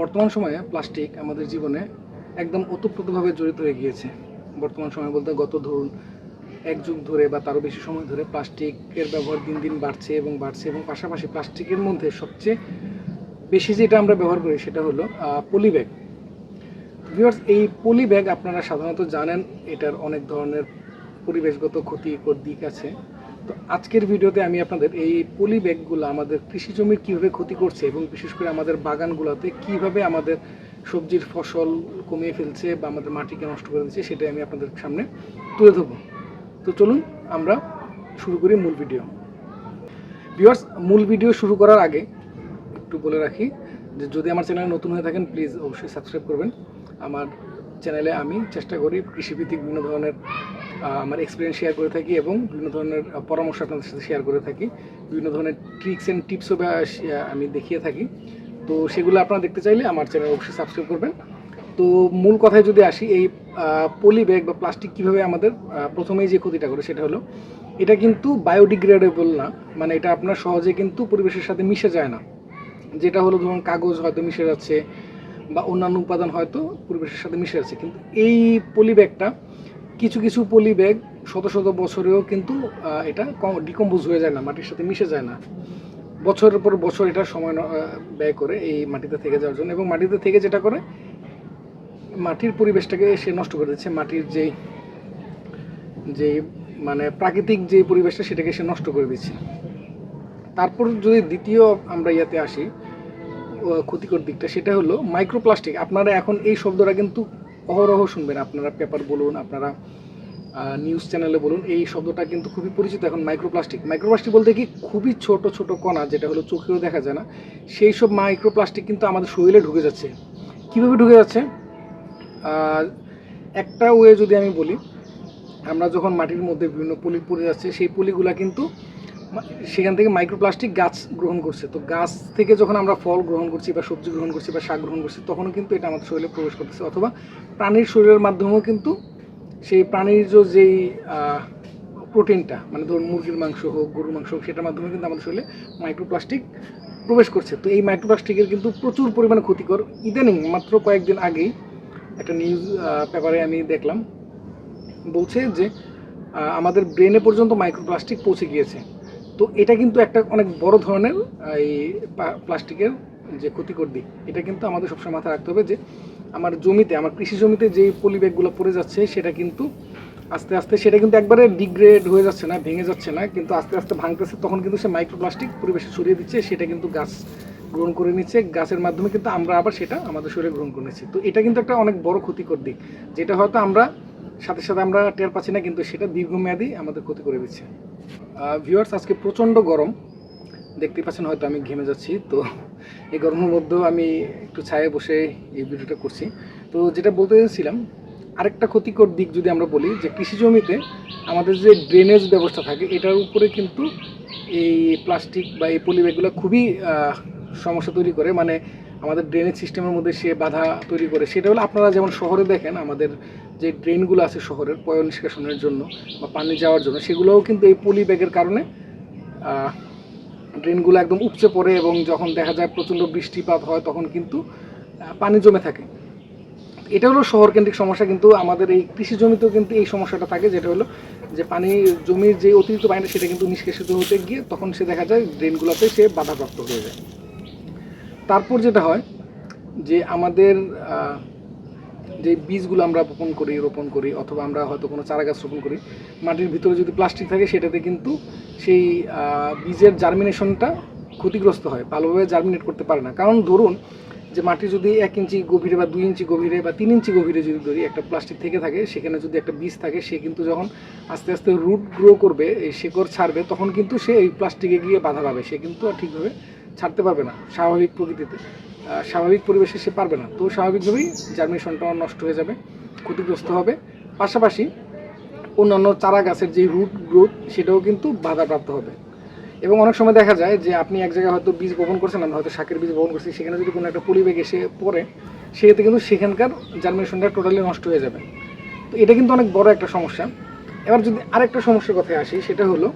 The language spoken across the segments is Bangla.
বর্তমান সময়ে প্লাস্টিক আমাদের জীবনে একদম ওতপ্রোতভাবে জড়িত হয়ে গিয়েছে। বর্তমান সময় বলতে গত ধরুন এক যুগ ধরে বা তারও বেশি সময় ধরে প্লাস্টিকের ব্যবহার দিন দিন বাড়ছে এবং বাড়ছে এবং পাশাপাশি প্লাস্টিকের মধ্যে সবচেয়ে বেশি যেটা আমরা ব্যবহার করি সেটা হলো পলি ব্যাগ ভিউয়ার্স এই পলি ব্যাগ আপনারা সাধারণত জানেন, এটার অনেক ধরনের পরিবেশগত ক্ষতিকর দিক আছে। আজকের ভিডিওতে আমি আপনাদের এই পলি ব্যাগগুলো আমাদের কৃষি জমির কীভাবে ক্ষতি করছে এবং বিশেষ করে আমাদের বাগানগুলোতে কীভাবে আমাদের সবজির ফসল কমিয়ে ফেলছে বা আমাদের মাটিকে নষ্ট করে দিচ্ছে, সেটাই আমি আপনাদের সামনে তুলে ধরবো। তো চলুন আমরা শুরু করি মূল ভিডিও। ভিউয়ার্স, মূল ভিডিও শুরু করার আগে একটু বলে রাখি যে যদি আমার চ্যানেলে নতুন হয়ে থাকেন, প্লিজ অবশ্যই সাবস্ক্রাইব করবেন। আমার চ্যানেলে আমি চেষ্টা করি কৃষিভিত্তিক বিভিন্ন ধরনের আমার এক্সপিরিয়েন্স শেয়ার করে থাকি এবং বিভিন্ন ধরনের পরামর্শ আপনাদের সাথে শেয়ার করে থাকি। বিভিন্ন ধরনের ট্রিক্স অ্যান্ড টিপসও আমি দেখিয়ে থাকি। তো সেগুলো আপনারা দেখতে চাইলে আমার চ্যানেল অবশ্যই সাবস্ক্রাইব করবেন। তো মূল কথায় যদি আসি, এই পলি ব্যাগ বা প্লাস্টিক কীভাবে আমাদের প্রথমেই যে ক্ষতিটা করে সেটা হলো, এটা কিন্তু বায়োডিগ্রেডেবল না। মানে এটা আপনার সহজে কিন্তু পরিবেশের সাথে মিশে যায় না। যেটা হলো ধরুন কাগজ হয়তো মিশে যাচ্ছে বা অন্যান্য উপাদান হয়তো পরিবেশের সাথে মিশে যাচ্ছে। কিন্তু এই পলি ব্যাগটা কিছু কিছু পলি ব্যাগ শত শত বছরেও কিন্তু এটা ডিকম্পোজ হয়ে যায় না, মাটির সাথে মিশে যায় না। বছরের পর বছর এটা সময় ব্যয় করে এই মাটিতে থেকে যাওয়ার জন্য এবং মাটিতে থেকে যেটা করে, মাটির পরিবেশটাকে সে নষ্ট করে দিচ্ছে। মাটির যেই যে মানে প্রাকৃতিক যে পরিবেশটা সেটাকে সে নষ্ট করে দিচ্ছে। তারপর যদি দ্বিতীয় আমরা ইয়াতে আসি ক্ষতিকর দিকটা সেটা হলো মাইক্রোপ্লাস্টিক আপনারা এখন এই শব্দটা কিন্তু অহরহ শুনবেন। আপনারা পেপার বলুন, আপনারা নিউজ চ্যানেলে বলুন, এই শব্দটা কিন্তু খুবই পরিচিত এখন মাইক্রোপ্লাস্টিক মাইক্রোপ্লাস্টিক বলতে কি খুবই ছোট ছোট কণা, যেটা হলো চোখেও দেখা যায় না। সেই সব মাইক্রোপ্লাস্টিক কিন্তু আমাদের শরীরে ঢুকে যাচ্ছে। কীভাবে ঢুকে যাচ্ছে? একটা ওয়ে যদি আমি বলি, আমরা যখন মাটির মধ্যে বিভিন্ন পলি পড়ে যাচ্ছে, সেই পলিগুলা কিন্তু সেখান থেকে মাইক্রোপ্লাস্টিক গাছ গ্রহণ করছে। তো গাছ থেকে যখন আমরা ফল গ্রহণ করছি বা সবজি গ্রহণ করছি বা শাক গ্রহণ করছি, তখনও কিন্তু এটা আমাদের শরীরে প্রবেশ করতেছে। অথবা প্রাণীর শরীরের মাধ্যমেও কিন্তু সেই প্রাণীর যেই প্রোটিনটা মানে ধরুন মুরগির মাংস হোক, গরুর মাংস হোক, সেটার মাধ্যমে কিন্তু আমাদের শরীরে মাইক্রোপ্লাস্টিক প্রবেশ করছে। তো এই মাইক্রোপ্লাস্টিকের কিন্তু প্রচুর পরিমাণে ক্ষতিকর। ইদানিং, মাত্র কয়েকদিন আগেই একটা নিউজ পেপারে আমি দেখলাম। বলছে যে আমাদের ব্রেনে পর্যন্ত মাইক্রোপ্লাস্টিক পৌঁছে গিয়েছে। তো এটা কিন্তু একটা অনেক বড় ধরনের, এই প্লাস্টিকের যে ক্ষতিকর দিক, এটা কিন্তু আমাদের সবসময় মাথায় রাখতে হবে যে আমার জমিতে, আমার কৃষি জমিতে যে পলি ব্যাগগুলো পড়ে যাচ্ছে, সেটা কিন্তু আস্তে আস্তে সেটা কিন্তু একবারে ডিগ্রেড হয়ে যাচ্ছে না, ভেঙে যাচ্ছে না, কিন্তু আস্তে আস্তে ভাঙতেছে, তখন কিন্তু সে মাইক্রোপ্লাস্টিক পরিবেশে ছড়িয়ে দিচ্ছে, সেটা কিন্তু গাছ গ্রহণ করে নিচ্ছে, গাছের মাধ্যমে কিন্তু আমরা আবার সেটা আমাদের শরীরে গ্রহণ করে নিচ্ছি। তো এটা কিন্তু একটা অনেক বড় ক্ষতিকর দিক, যেটা হয়তো আমরা সাথে সাথে আমরা টের পাচ্ছি না, কিন্তু সেটা দীর্ঘমেয়াদী আমাদের ক্ষতি করে দিচ্ছে। ভিউয়ার্স আজকে প্রচণ্ড গরম। দেখতে পাচ্ছেন, হয়তো আমি ঘেমে যাচ্ছি। তো এই গরমের মধ্যেও আমি একটু ছায়ে বসে এই ভিডিওটা করছি। তো যেটা বলতে চাইছিলাম, আরেকটা ক্ষতিকর দিক যদি আমরা বলি, যে কৃষি জমিতে আমাদের যে ড্রেনেজ ব্যবস্থা থাকে, এটার উপরে কিন্তু এই প্লাস্টিক বা এই পলিব্যাগগুলো খুবই সমস্যা তৈরি করে। মানে আমাদের ড্রেনেজ সিস্টেমের মধ্যে সে বাধা তৈরি করে, সেটা হলো আপনারা যেমন শহরে দেখেন, আমাদের যে ড্রেনগুলো আছে শহরের পয় নিষ্কাশনের জন্য বা পানি যাওয়ার জন্য, সেগুলোও কিন্তু এই পলি ব্যাগের কারণে ড্রেনগুলো একদম উপচে পড়ে এবং যখন দেখা যায় প্রচণ্ড বৃষ্টিপাত হয়, তখন কিন্তু পানি জমে থাকে। এটা হলো শহর কেন্দ্রিক সমস্যা, কিন্তু আমাদের এই কৃষি জমিতেও কিন্তু এই সমস্যাটা থাকে, যেটা হলো যে পানি জমির যে অতিরিক্ত পানিটা, সেটা কিন্তু নিষ্কাশিত হতে গিয়ে তখন সে দেখা যায় ড্রেনগুলোতে সে বাধাপ্রাপ্ত হয়ে যায়। তারপর যেটা হয় যে আমাদের যে বীজগুলো আমরা বপন করি, রোপণ করি, অথবা আমরা হয়তো কোনো চারা গাছ রোপণ করি, মাটির ভিতরে যদি প্লাস্টিক থাকে, সেটাতে কিন্তু সেই বীজের জার্মিনেশনটা ক্ষতিগ্রস্ত হয়, ভালোভাবে জার্মিনেট করতে পারে না। কারণ ধরুন যে মাটি যদি এক ইঞ্চি গভীরে বা দুই ইঞ্চি গভীরে বা তিন ইঞ্চি গভীরে যদি ধরি, একটা প্লাস্টিক থেকে থাকে, সেখানে যদি একটা বীজ থাকে, সে কিন্তু যখন আস্তে আস্তে রুট গ্রো করবে, এই শিকড় ছাড়বে, তখন কিন্তু সে এই প্লাস্টিকে গিয়ে বাধা পাবে। সে কিন্তু ঠিকভাবে ছাড়তে পারবে না স্বাভাবিক প্রকৃতিতে। স্বাভাবিক পরিবেশে সে পারবে না। তো স্বাভাবিকভাবেই জার্মিনেশনটাও নষ্ট হয়ে যাবে, ক্ষতিগ্রস্ত হবে। পাশাপাশি অন্যান্য চারা গাছের যে রুট গ্রোথ সেটাও কিন্তু বাধাপ্রাপ্ত হবে। এবং অনেক সময় দেখা যায় যে আপনি এক জায়গায় হয়তো বীজ বপন করছেন আমরা হয়তো শাকের বীজ বপন করছি, সেখানে যদি কোনো একটা পরিবেগ এসে পড়ে, সেক্ষেত্রে কিন্তু সেখানকার জার্মিনেশনটা টোটালি নষ্ট হয়ে যাবে। তো এটা কিন্তু অনেক বড় একটা সমস্যা। এবার যদি আরেকটা সমস্যার কথায় আসি, সেটা হলো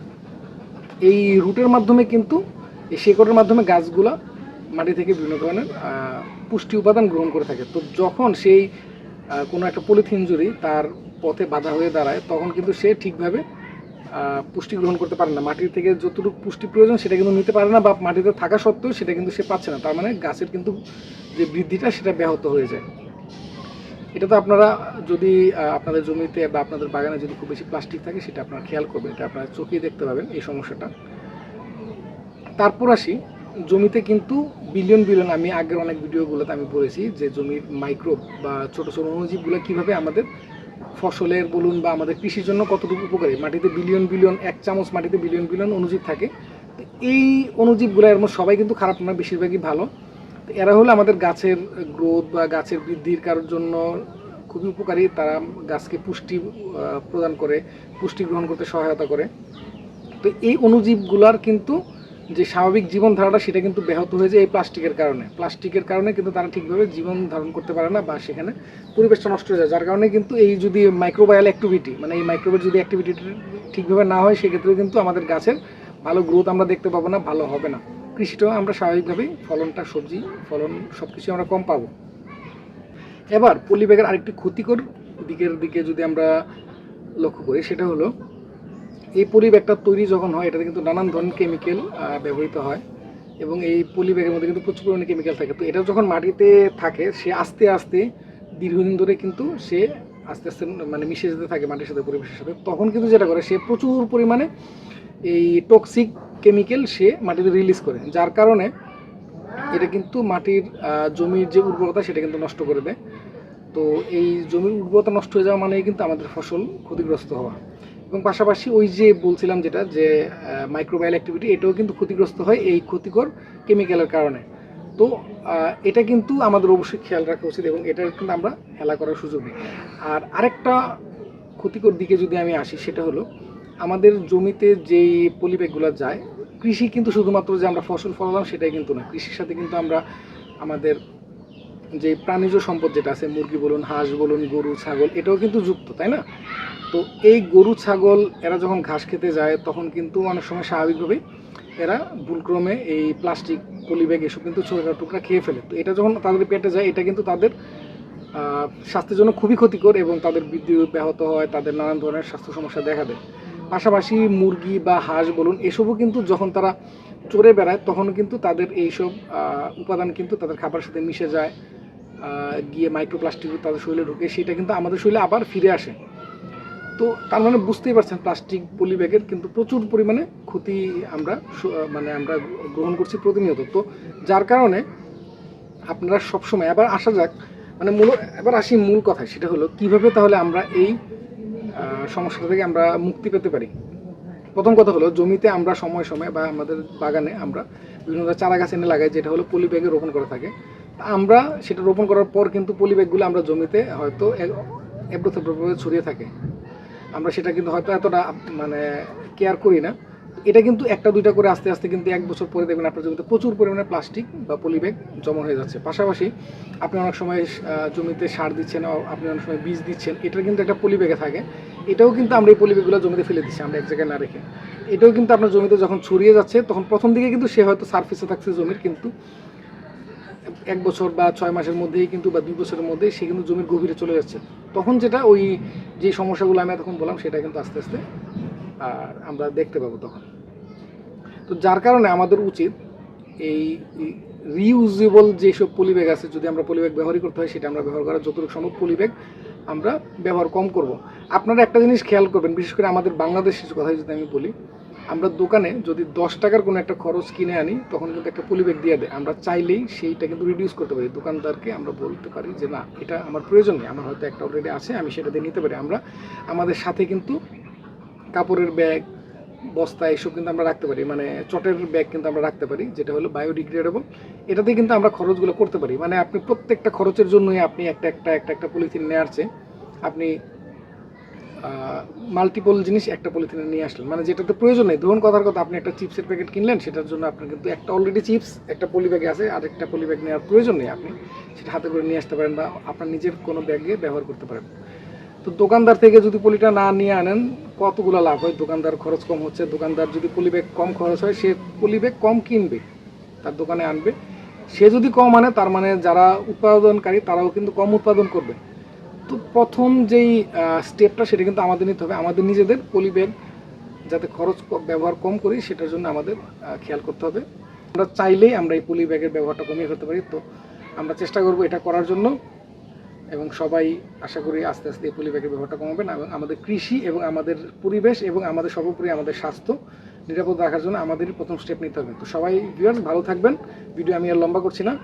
এই রুটের মাধ্যমে কিন্তু এই শেকড়ের মাধ্যমে গাছগুলা মাটি থেকে বিভিন্ন ধরনের পুষ্টি উপাদান গ্রহণ করে থাকে। তো যখন সেই কোনো একটা পলিথিন জুড়ি তার পথে বাধা হয়ে দাঁড়ায়, তখন কিন্তু সে ঠিকভাবে পুষ্টি গ্রহণ করতে পারে না। মাটির থেকে যতটুকু পুষ্টি প্রয়োজন সেটা কিন্তু নিতে পারে না বা মাটিতে থাকা সত্ত্বেও সেটা কিন্তু সে পাচ্ছে না। তার মানে গাছের কিন্তু যে বৃদ্ধিটা সেটা ব্যাহত হয়ে যায়। এটা তো আপনারা যদি আপনাদের জমিতে বা আপনাদের বাগানে যদি খুব বেশি প্লাস্টিক থাকে, সেটা আপনারা খেয়াল করবেন। এটা আপনারা চোখেই দেখতে পাবেন এই সমস্যাটা। তারপর আসি, জমিতে কিন্তু বিলিয়ন বিলিয়ন আমি আগের অনেক ভিডিওগুলোতে আমি বলেছি যে জমির মাইক্রোব বা ছোট ছোট অণুজীবগুলো কীভাবে আমাদের ফসলের বলুন বা আমাদের কৃষির জন্য কতটুকু উপকারী। মাটিতে বিলিয়ন বিলিয়ন এক চামচ মাটিতে বিলিয়ন বিলিয়ন অণুজীব থাকে। তো এই অণুজীবগুলো এর মধ্যে সবাই কিন্তু খারাপ না বেশিরভাগই ভালো। এরা হলো আমাদের গাছের গ্রোথ বা গাছের বৃদ্ধির কারোর জন্য খুবই উপকারী। তারা গাছকে পুষ্টি প্রদান করে, পুষ্টি গ্রহণ করতে সহায়তা করে। তো এই অণুজীবগুলার কিন্তু যে স্বাভাবিক জীবনধারাটা সেটা কিন্তু ব্যাহত হয়ে যায় এই প্লাস্টিকের কারণে। প্লাস্টিকের কারণে কিন্তু তারা ঠিকভাবে জীবন ধারণ করতে পারে না বা সেখানে পরিবেশটা নষ্ট হয়ে যায়। যার কারণে কিন্তু এই যদি মাইক্রোবায়াল অ্যাক্টিভিটি মানে এই মাইক্রোবের যদি অ্যাক্টিভিটি ঠিকভাবে না হয়, সেক্ষেত্রে কিন্তু আমাদের গাছের ভালো গ্রোথ আমরা দেখতে পাবো না, ভালো হবে না। কৃষিটাও আমরা স্বাভাবিকভাবেই ফলনটা, সবজি, ফলন সব কিছু আমরা কম পাবো। এবার পলি ব্যাগের আরেকটি ক্ষতিকর দিকের দিকে যদি আমরা লক্ষ্য করি, সেটা হলো এই পলি ব্যাগটা তৈরি যখন হয়, এটাতে কিন্তু নানান ধরনের কেমিক্যাল ব্যবহৃত হয় এবং এই পলি ব্যাগের মধ্যে কিন্তু প্রচুর পরিমাণে কেমিক্যাল থাকে। তো এটা যখন মাটিতে থাকে, সে আস্তে আস্তে দীর্ঘদিন ধরে কিন্তু সে আস্তে আস্তে মানে মিশে যেতে থাকে মাটির সাথে, পরিবেশের সাথে। তখন কিন্তু যেটা করে, সে প্রচুর পরিমাণে এই টক্সিক কেমিক্যাল সে মাটিতে রিলিজ করে, যার কারণে এটা কিন্তু মাটির জমির যে উর্বরতা, সেটা কিন্তু নষ্ট করে দেয়। তো এই জমির উর্বরতা নষ্ট হয়ে যাওয়া মানেই কিন্তু আমাদের ফসল ক্ষতিগ্রস্ত হওয়া। এবং পাশাপাশি ওই যে বলছিলাম যেটা যে মাইক্রোবায়াল অ্যাক্টিভিটি এটাও কিন্তু ক্ষতিগ্রস্ত হয় এই ক্ষতিকর কেমিক্যালের কারণে। তো এটা কিন্তু আমাদের অবশ্যই খেয়াল রাখা উচিত এবং এটা কিন্তু আমরা হেলা করার সুযোগ নেই। আর আরেকটা ক্ষতিকর দিকে যদি আমি আসি, সেটা হলো আমাদের জমিতে যেই পলিব্যাগগুলো যায়, কৃষি কিন্তু শুধুমাত্র যে আমরা ফসল ফলালাম সেটাই কিন্তু না। কৃষির সাথে কিন্তু আমরা আমাদের যে প্রাণীজ সম্পদ যেটা আছে, মুরগি বলুন, হাঁস বলুন, গরু, ছাগল, এটাও কিন্তু যুক্ত, তাই না? তো এই গরু, ছাগল, এরা যখন ঘাস খেতে যায়, তখন কিন্তু অনেক সময় স্বাভাবিকভাবেই এরা ভুলক্রমে এই প্লাস্টিক, পলিব্যাগ এসব কিন্তু ছোটো টুকরা খেয়ে ফেলে। তো এটা যখন তাদের পেটে যায়, এটা কিন্তু তাদের স্বাস্থ্যের জন্য খুবই ক্ষতিকর এবং তাদের বৃদ্ধি ব্যাহত হয়, তাদের নানান ধরনের স্বাস্থ্য সমস্যা দেখা দেয়। পাশাপাশি মুরগি বা হাঁস বলুন, এসবও কিন্তু যখন তারা চড়ে বেড়ায়, তখন কিন্তু তাদের এইসব উপাদান কিন্তু তাদের খাবারের সাথে মিশে যায়। গিয়ে মাইক্রোপ্লাস্টিক তাদের শরীরে ঢুকে, সেটা কিন্তু আমাদের শরীরে আবার ফিরে আসে। তো তার মানে বুঝতেই পারছেন প্লাস্টিক পলি ব্যাগের কিন্তু প্রচুর পরিমাণে ক্ষতি আমরা মানে আমরা গ্রহণ করছি প্রতিনিয়ত। তো যার কারণে আপনারা সবসময়, এবার আসা যাক মানে মূল, এবার আসি মূল কথায়, সেটা হলো কীভাবে তাহলে আমরা এই সমস্যা থেকে আমরা মুক্তি পেতে পারি? প্রথম কথা হলো জমিতে আমরা সময় সময় বা আমাদের বাগানে আমরা বিভিন্ন চারা গাছ এনে লাগাই, যেটা হলো পলি ব্যাগে রোপণ করা থাকে। আমরা সেটা রোপণ করার পর কিন্তু পলিব্যাগগুলো আমরা জমিতে হয়তো এবড়ো থেবড়োভাবে ছড়িয়ে থাকে। আমরা সেটা কিন্তু হয়তো এতটা মানে কেয়ার করি না। এটা কিন্তু একটা দুইটা করে আস্তে আস্তে কিন্তু এক বছর পরে দেখবেন আপনার জমিতে প্রচুর পরিমাণে প্লাস্টিক বা পলিব্যাগ জমা হয়ে যাচ্ছে। পাশাপাশি আপনি অনেক সময় জমিতে সার দিচ্ছেন আপনি অনেক সময় বীজ দিচ্ছেন এটা কিন্তু একটা পলিব্যাগে থাকে। এটাও কিন্তু আমরা এই পলিব্যাগগুলো জমিতে ফেলে দিচ্ছি, আমরা এক জায়গায় না রেখে। এটাও কিন্তু আপনার জমিতে যখন ছড়িয়ে যাচ্ছে, তখন প্রথম দিকে কিন্তু সে হয়তো সার্ফেসে থাকছে জমির, কিন্তু এক বছর বা ছয় মাসের মধ্যেই কিন্তু বা দুই বছরের মধ্যেই সে কিন্তু জমির গভীরে চলে যাচ্ছে। তখন যেটা ওই যে সমস্যাগুলো আমি এতক্ষণ বললাম, সেটা কিন্তু আস্তে আস্তে আর আমরা দেখতে পাবো তখন। তো যার কারণে আমাদের উচিত এই রিউজেবল যেসব পলিব্যাগ আছে, যদি আমরা পলিব্যাগ ব্যবহারই করতে হয়, সেটা আমরা ব্যবহার করার যতটুকু সম্ভব পলিব্যাগ আমরা ব্যবহার কম করব। আপনারা একটা জিনিস খেয়াল করবেন, বিশেষ করে আমাদের বাংলাদেশের কথা যদি আমি বলি আমরা দোকানে যদি দশ টাকার কোনো একটা খরচ কিনে আনি, তখন কিন্তু একটা পলিব্যাগ দিয়ে দেয়। আমরা চাইলেই সেইটা কিন্তু রিডিউস করতে পারি। দোকানদারকে আমরা বলতে পারি যে, না, এটা আমার প্রয়োজন নেই। আমার হয়তো একটা অলরেডি আছে, আমি সেটা দিয়ে নিতে পারি। আমরা আমাদের সাথে কিন্তু কাপড়ের ব্যাগ বস্তা এসব কিন্তু আমরা রাখতে পারি। মানে চটের ব্যাগ কিন্তু আমরা রাখতে পারি, যেটা হলো বায়োডিগ্রেডেবল এটাতে কিন্তু আমরা খরচগুলো করতে পারি। মানে আপনি প্রত্যেকটা খরচের জন্যই আপনি একটা একটা একটা একটা পলিথিন নিয়ে আসছে আপনি মাল্টিপল জিনিস একটা পলিথিনে নিয়ে আসলেন। মানে যেটাতে প্রয়োজন নেই। ধরুন কথার কথা, আপনি একটা চিপসের প্যাকেট কিনলেন, সেটার জন্য আপনার কিন্তু একটা অলরেডি চিপস একটা পলি ব্যাগে আছে, আর একটা পলি ব্যাগ নেওয়ার প্রয়োজন নেই আপনি। সেটা হাতে করে নিয়ে আসতে পারেন বা আপনার নিজের কোনো ব্যাগে ব্যবহার করতে পারেন। তো দোকানদার থেকে যদি পলিটা না নিয়ে আনেন, কতগুলো লাভ হয়? দোকানদার খরচ কম হচ্ছে। দোকানদার যদি পলি ব্যাগ কম খরচ হয়, সে পলি ব্যাগ কম কিনবে, তার দোকানে আনবে। সে যদি কম আনে, তার মানে যারা উৎপাদনকারী, তারাও কিন্তু কম উৎপাদন করবে। তো প্রথম যেই স্টেপটা সেটা কিন্তু আমাদের নিতে হবে। আমাদের নিজেদের পলি ব্যাগ যাতে খরচ ব্যবহার কম করি, সেটার জন্য আমাদের খেয়াল করতে হবে। আমরা চাইলেই আমরা এই পলি ব্যাগের ব্যবহারটা কমিয়ে ফেলতে পারি। তো আমরা চেষ্টা করব এটা করার জন্য এবং সবাই আশা করি আস্তে আস্তে এই পলি ব্যাগের ব্যবহারটা কমাবেন। এবং আমাদের কৃষি এবং আমাদের পরিবেশ এবং আমাদের সর্বোপরি আমাদের স্বাস্থ্য নিরাপদ রাখার জন্য আমাদেরই প্রথম স্টেপ নিতে হবে। তো সবাই ভিউয়ার্স ভালো থাকবেন। ভিডিও আমি আর লম্বা করছি না।